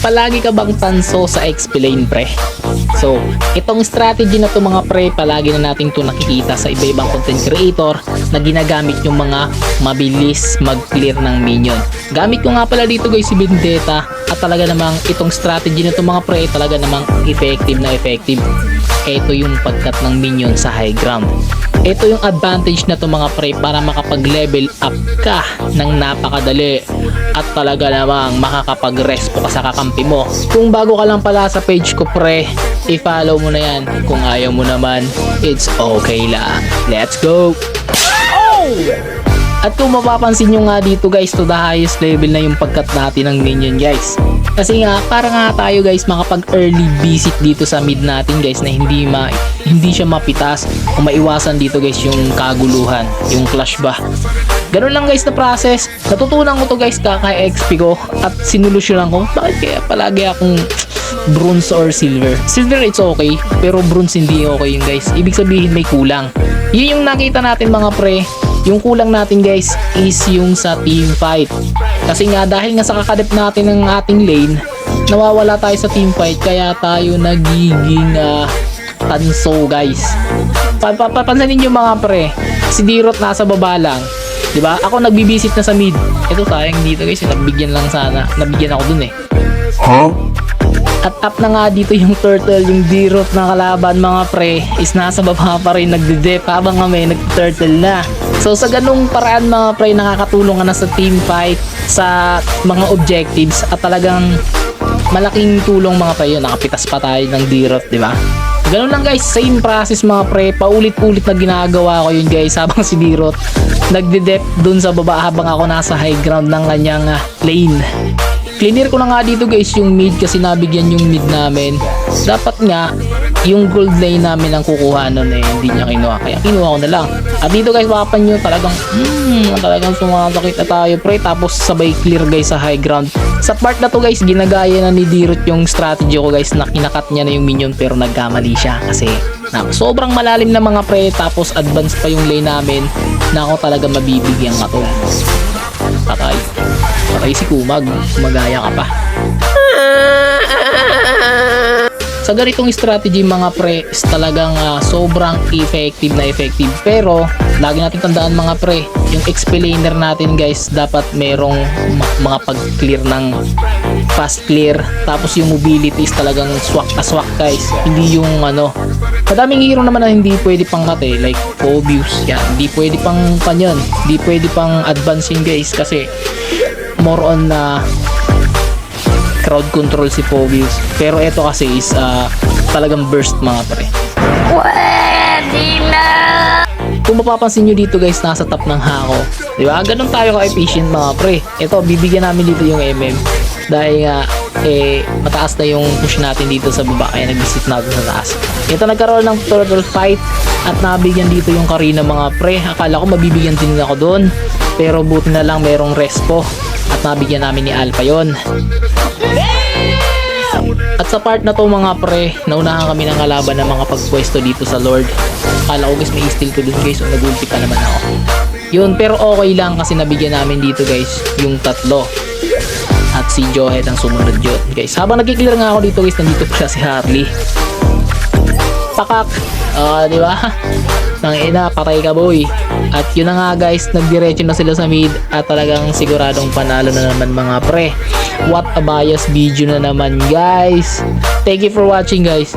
palagi ka bang tanso sa explain pre? So, itong strategy na to mga pre, palagi na natin to nakikita sa iba-ibang content creator na ginagamit yung mga mabilis mag-clear ng minion. Gamit ko nga pala dito guys si Vendetta at talaga namang itong strategy na to mga pre, talaga namang effective na effective. Ito yung pagkat ng minion sa high ground. Ito yung advantage na to mga pre para makapag-level up ka ng napakadali at talaga namang makakapag-respo ka sa kakampi mo. Kung bago ka lang pala sa page ko pre, i-follow mo na yan. Kung ayaw mo naman, it's okay lang. Let's go! At kung mapapansin nyo nga dito guys, to the highest level na yung pagkat natin ng minion guys. Kasi nga, para nga tayo guys makapag early visit dito sa mid natin guys na hindi ma hindi siya mapitas o maiwasan dito guys yung kaguluhan, yung clash ba. Ganun lang guys na process. Natutunan ko to guys kaka-XP ko at sinulusyonan ko bakit kaya palagi akong bronze or silver. Silver it's okay, pero bronze hindi okay yun guys. Ibig sabihin may kulang. Yun yung nakita natin mga pre. Yung kulang natin guys is yung sa team fight. Kasi nga dahil nga sa kakadep natin ng ating lane, nawawala tayo sa team fight kaya tayo nagiging ah, tanso guys. Pa- pa- Papansinin nyo mga pre, si Dirot nasa baba lang. 'Di ba? Ako nagbibisit na sa mid. Ito sayang dito guys, nabigyan lang sana. Nabigyan ako dun eh. At up na nga dito yung turtle, yung dirot na kalaban mga pre is nasa baba pa rin nagde-dep habang kami nag-turtle na. So sa ganung paraan mga pre nakakatulong ka na sa team fight, sa mga objectives at talagang malaking tulong mga pre yun. Nakapitas pa tayo ng dirot, di ba? Ganun lang guys, same process mga pre, paulit-ulit na ginagawa ko yun guys habang si Dirot nagde-dep dun sa baba habang ako nasa high ground ng kanyang ah, lane. Cleaner ko na nga dito guys yung mid kasi nabigyan yung mid namin. Dapat nga yung gold lane namin ang kukuha nun eh hindi niya kinuha kaya kinuha ko na lang. At dito guys mapapan nyo talagang hmm, talagang sumasakit na tayo pre tapos sabay clear guys sa high ground. Sa part na to guys ginagaya na ni Dirot yung strategy ko guys na kinakat niya na yung minion pero nagkamali siya kasi na sobrang malalim na mga pre tapos advance pa yung lane namin na ako talaga mabibigyan ka to. Patay si Kumag. Magaya ka pa. Sa ganitong strategy mga pre talagang ah, sobrang effective na effective pero lagi natin tandaan mga pre yung explainer natin guys dapat merong mga pag-clear ng fast clear tapos yung mobility is talagang swak na swak guys hindi yung ano madaming hero naman na hindi pwede pang cut eh like Phobius yan hindi pwede pang kanyon hindi pwede pang advancing guys kasi more on na crowd control si Phobius. Pero ito kasi is ah, talagang burst mga pre. Kung mapapansin nyo dito guys, nasa top ng hako. Di ba? Ganun tayo ka-efficient mga pre. Ito, bibigyan namin dito yung MM. Dahil nga, eh, mataas na yung push natin dito sa baba. Kaya nag-visit natin sa taas. Ito, nagkaroon ng turtle fight. At nabigyan dito yung Karina mga pre. Akala ko mabibigyan din ako doon. Pero buti na lang merong respo. Nabigyan namin ni Alpha yon. At sa part na to mga pre, naunahan kami ng kalaban ng mga pagpwesto dito sa Lord. Akala ko guys may steal ko dun guys, o nag-ulti pa naman ako. Yun, pero okay lang kasi nabigyan namin dito guys, yung tatlo. At si Johet ang sumunod yun guys. Habang nagkiklear nga ako dito guys, nandito pala si Harley. Pakak! Ah, di ba? Nang ina, patay ka boy. At yun na nga guys, nagdiretso na sila sa mid at talagang siguradong panalo na naman mga pre. What a bias video na naman guys. Thank you for watching guys.